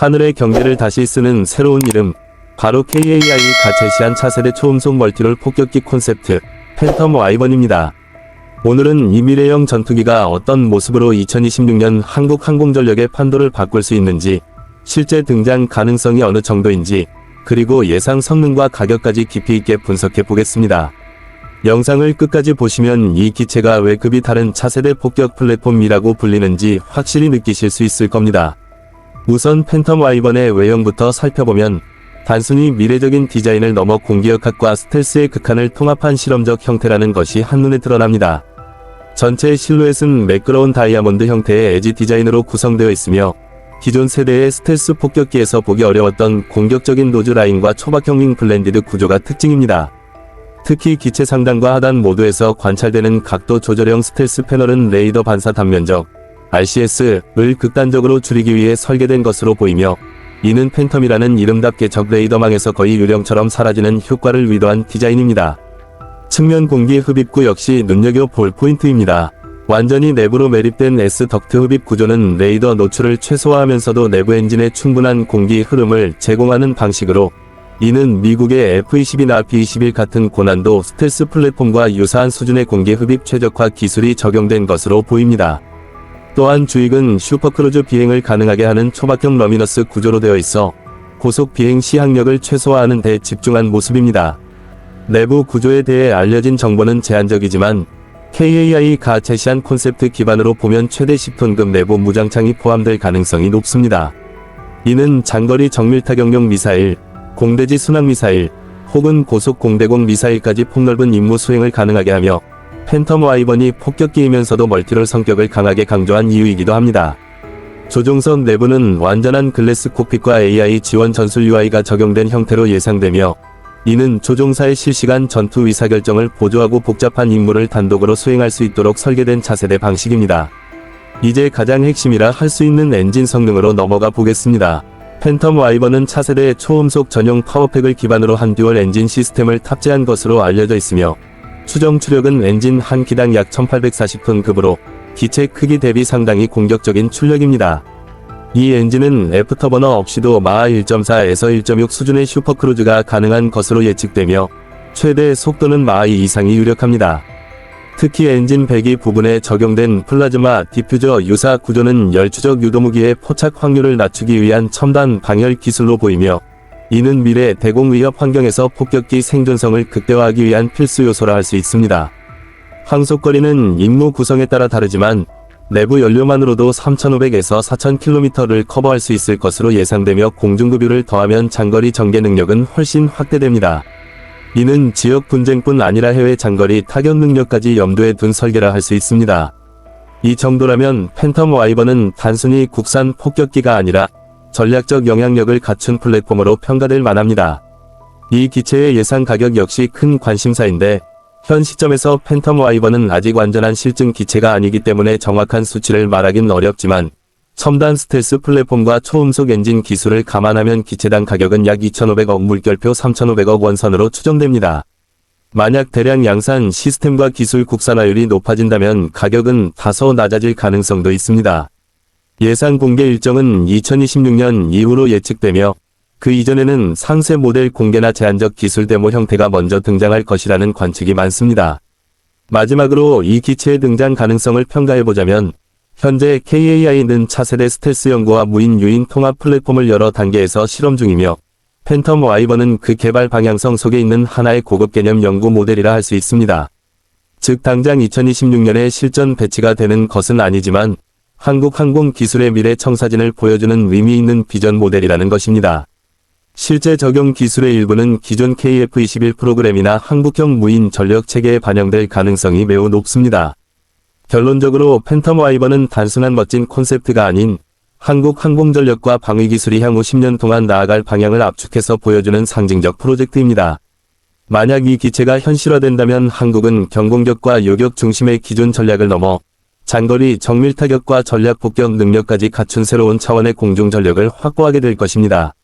하늘의 경계를 다시 쓰는 새로운 이름, 바로 KAI가 제시한 차세대 초음속 멀티롤 폭격기 콘셉트, 팬텀 와이번입니다. 오늘은 이 미래형 전투기가 어떤 모습으로 2026년 한국 항공전력의 판도를 바꿀 수 있는지, 실제 등장 가능성이 어느 정도인지, 그리고 예상 성능과 가격까지 깊이 있게 분석해 보겠습니다. 영상을 끝까지 보시면 이 기체가 왜 급이 다른 차세대 폭격 플랫폼이라고 불리는지 확실히 느끼실 수 있을 겁니다. 우선 팬텀 와이번의 외형부터 살펴보면 단순히 미래적인 디자인을 넘어 공기역학과 스텔스의 극한을 통합한 실험적 형태라는 것이 한눈에 드러납니다. 전체 실루엣은 매끄러운 다이아몬드 형태의 에지 디자인으로 구성되어 있으며 기존 세대의 스텔스 폭격기에서 보기 어려웠던 공격적인 노즈 라인과 초박형 윙 블렌디드 구조가 특징입니다. 특히 기체 상단과 하단 모두에서 관찰되는 각도 조절형 스텔스 패널은 레이더 반사 단면적 RCS를 극단적으로 줄이기 위해 설계된 것으로 보이며 이는 팬텀이라는 이름답게 적 레이더망에서 거의 유령처럼 사라지는 효과를 의도한 디자인입니다. 측면 공기 흡입구 역시 눈여겨 볼 포인트입니다. 완전히 내부로 매립된 S 덕트 흡입 구조는 레이더 노출을 최소화하면서도 내부 엔진에 충분한 공기 흐름을 제공하는 방식으로 이는 미국의 F-22나 B-21 같은 고난도 스텔스 플랫폼과 유사한 수준의 공기 흡입 최적화 기술이 적용된 것으로 보입니다. 또한 주익은 슈퍼크루즈 비행을 가능하게 하는 초박형 러미너스 구조로 되어 있어 고속 비행 시 항력을 최소화하는 데 집중한 모습입니다. 내부 구조에 대해 알려진 정보는 제한적이지만 KAI가 제시한 콘셉트 기반으로 보면 최대 10톤급 내부 무장창이 포함될 가능성이 높습니다. 이는 장거리 정밀 타격용 미사일, 공대지 순항 미사일, 혹은 고속 공대공 미사일까지 폭넓은 임무 수행을 가능하게 하며 팬텀 와이번이 폭격기이면서도 멀티럴 성격을 강하게 강조한 이유이기도 합니다. 조종석 내부는 완전한 글래스 콕핏과 AI 지원 전술 UI가 적용된 형태로 예상되며 이는 조종사의 실시간 전투 의사결정을 보조하고 복잡한 임무를 단독으로 수행할 수 있도록 설계된 차세대 방식입니다. 이제 가장 핵심이라 할 수 있는 엔진 성능으로 넘어가 보겠습니다. 팬텀 와이번은 차세대 초음속 전용 파워팩을 기반으로 한 듀얼 엔진 시스템을 탑재한 것으로 알려져 있으며 추정 추력은 엔진 한 기당 약 1840톤 급으로 기체 크기 대비 상당히 공격적인 출력입니다. 이 엔진은 애프터버너 없이도 마하 1.4에서 1.6 수준의 슈퍼크루즈가 가능한 것으로 예측되며 최대 속도는 마하 2 이상이 유력합니다. 특히 엔진 배기 부분에 적용된 플라즈마 디퓨저 유사 구조는 열추적 유도무기의 포착 확률을 낮추기 위한 첨단 방열 기술로 보이며 이는 미래 대공 위협 환경에서 폭격기 생존성을 극대화하기 위한 필수 요소라 할 수 있습니다. 항속거리는 임무 구성에 따라 다르지만 내부 연료만으로도 3,500에서 4,000km를 커버할 수 있을 것으로 예상되며 공중급유를 더하면 장거리 전개 능력은 훨씬 확대됩니다. 이는 지역 분쟁뿐 아니라 해외 장거리 타격 능력까지 염두에 둔 설계라 할 수 있습니다. 이 정도라면 팬텀 와이번은 단순히 국산 폭격기가 아니라 전략적 영향력을 갖춘 플랫폼으로 평가될 만합니다. 이 기체의 예상 가격 역시 큰 관심사인데 현 시점에서 팬텀 와이번은 아직 완전한 실증 기체가 아니기 때문에 정확한 수치를 말하긴 어렵지만 첨단 스텔스 플랫폼과 초음속 엔진 기술을 감안하면 기체당 가격은 약 2,500억 물결표 3,500억 원선으로 추정됩니다. 만약 대량 양산 시스템과 기술 국산화율이 높아진다면 가격은 다소 낮아질 가능성도 있습니다. 예상 공개 일정은 2026년 이후로 예측되며 그 이전에는 상세 모델 공개나 제한적 기술 데모 형태가 먼저 등장할 것이라는 관측이 많습니다. 마지막으로 이 기체의 등장 가능성을 평가해보자면 현재 KAI는 차세대 스텔스 연구와 무인 유인 통합 플랫폼을 여러 단계에서 실험 중이며 팬텀 와이번은 그 개발 방향성 속에 있는 하나의 고급 개념 연구 모델이라 할 수 있습니다. 즉 당장 2026년에 실전 배치가 되는 것은 아니지만 한국 항공 기술의 미래 청사진을 보여주는 의미 있는 비전 모델이라는 것입니다. 실제 적용 기술의 일부는 기존 KF-21 프로그램이나 한국형 무인 전력 체계에 반영될 가능성이 매우 높습니다. 결론적으로 팬텀 와이번은 단순한 멋진 콘셉트가 아닌 한국 항공전력과 방위기술이 향후 10년 동안 나아갈 방향을 압축해서 보여주는 상징적 프로젝트입니다. 만약 이 기체가 현실화된다면 한국은 경공격과 요격 중심의 기존 전략을 넘어 장거리 정밀 타격과 전략 폭격 능력까지 갖춘 새로운 차원의 공중 전력을 확보하게 될 것입니다.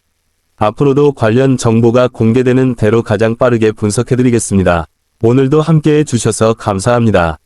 앞으로도 관련 정보가 공개되는 대로 가장 빠르게 분석해드리겠습니다. 오늘도 함께해 주셔서 감사합니다.